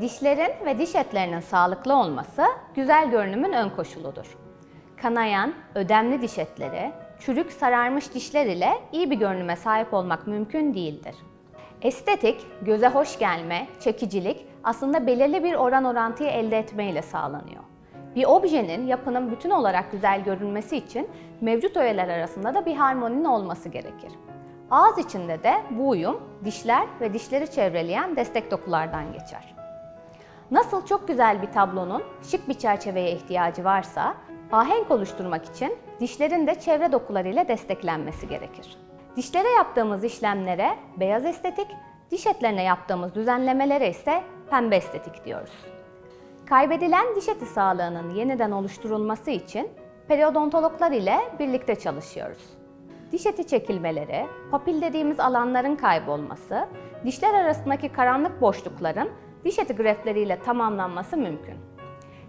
Dişlerin ve diş etlerinin sağlıklı olması güzel görünümün ön koşuludur. Kanayan, ödemli diş etleri, çürük sararmış dişler ile iyi bir görünüme sahip olmak mümkün değildir. Estetik, göze hoş gelme, çekicilik aslında belirli bir oran orantıyı elde etmeyle sağlanıyor. Bir objenin yapının bütün olarak güzel görünmesi için mevcut öğeler arasında da bir harmoninin olması gerekir. Ağız içinde de bu uyum dişler ve dişleri çevreleyen destek dokulardan geçer. Nasıl çok güzel bir tablonun şık bir çerçeveye ihtiyacı varsa, ahenk oluşturmak için dişlerin de çevre dokularıyla desteklenmesi gerekir. Dişlere yaptığımız işlemlere beyaz estetik, diş etlerine yaptığımız düzenlemelere ise pembe estetik diyoruz. Kaybedilen diş eti sağlığının yeniden oluşturulması için periodontologlar ile birlikte çalışıyoruz. Diş eti çekilmeleri, papil dediğimiz alanların kaybolması, dişler arasındaki karanlık boşlukların diş eti greftleriyle tamamlanması mümkün.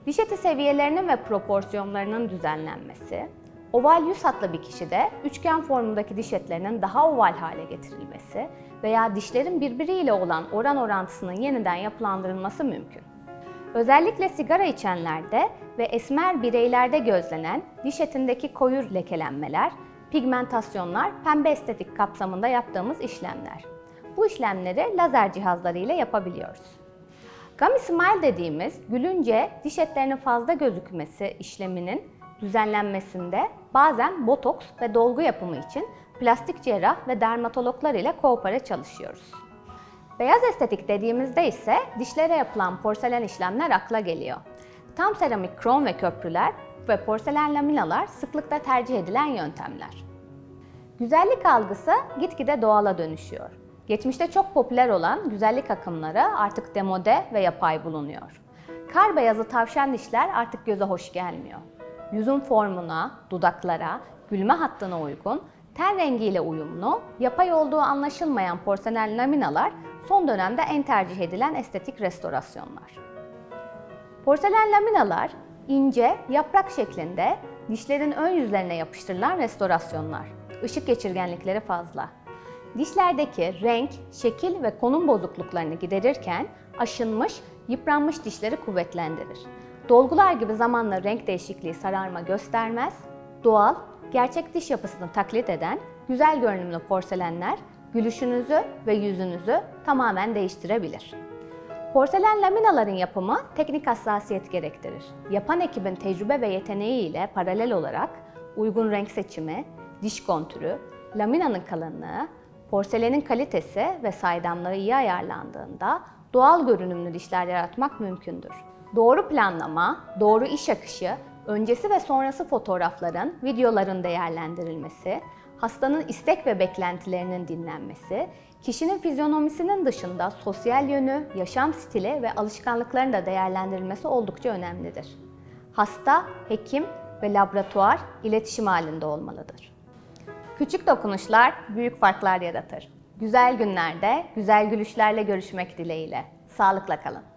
Diş eti seviyelerinin ve proporsiyonlarının düzenlenmesi, oval yüz hatlı bir kişide üçgen formundaki diş etlerinin daha oval hale getirilmesi veya dişlerin birbiriyle olan oran orantısının yeniden yapılandırılması mümkün. Özellikle sigara içenlerde ve esmer bireylerde gözlenen diş etindeki koyu lekelenmeler, pigmentasyonlar pembe estetik kapsamında yaptığımız işlemler. Bu işlemleri lazer cihazları ile yapabiliyoruz. Gummy Smile dediğimiz gülünce diş etlerinin fazla gözükmesi işleminin düzenlenmesinde bazen botoks ve dolgu yapımı için plastik cerrah ve dermatologlar ile koopere çalışıyoruz. Beyaz estetik dediğimizde ise dişlere yapılan porselen işlemler akla geliyor. Tam seramik krom ve köprüler ve porselen laminalar sıklıkla tercih edilen yöntemler. Güzellik algısı gitgide doğala dönüşüyor. Geçmişte çok popüler olan güzellik akımları artık demode ve yapay bulunuyor. Kar beyazı tavşan dişler artık göze hoş gelmiyor. Yüzün formuna, dudaklara, gülme hattına uygun, ten rengiyle uyumlu, yapay olduğu anlaşılmayan porselen laminalar son dönemde en tercih edilen estetik restorasyonlar. Porselen laminalar ince, yaprak şeklinde dişlerin ön yüzlerine yapıştırılan restorasyonlar. Işık geçirgenlikleri fazla. Dişlerdeki renk, şekil ve konum bozukluklarını giderirken aşınmış, yıpranmış dişleri kuvvetlendirir. Dolgular gibi zamanla renk değişikliği sararma göstermez, doğal, gerçek diş yapısını taklit eden güzel görünümlü porselenler gülüşünüzü ve yüzünüzü tamamen değiştirebilir. Porselen laminaların yapımı teknik hassasiyet gerektirir. Yapan ekibin tecrübe ve yeteneği ile paralel olarak uygun renk seçimi, diş kontürü, laminanın kalınlığı, porselenin kalitesi ve saydamlığı iyi ayarlandığında doğal görünümlü dişler yaratmak mümkündür. Doğru planlama, doğru iş akışı, öncesi ve sonrası fotoğrafların, videoların değerlendirilmesi, hastanın istek ve beklentilerinin dinlenmesi, kişinin fizyonomisinin dışında sosyal yönü, yaşam stili ve alışkanlıkların da değerlendirilmesi oldukça önemlidir. Hasta, hekim ve laboratuvar iletişim halinde olmalıdır. Küçük dokunuşlar büyük farklar yaratır. Güzel günlerde güzel gülüşlerle görüşmek dileğiyle. Sağlıkla kalın.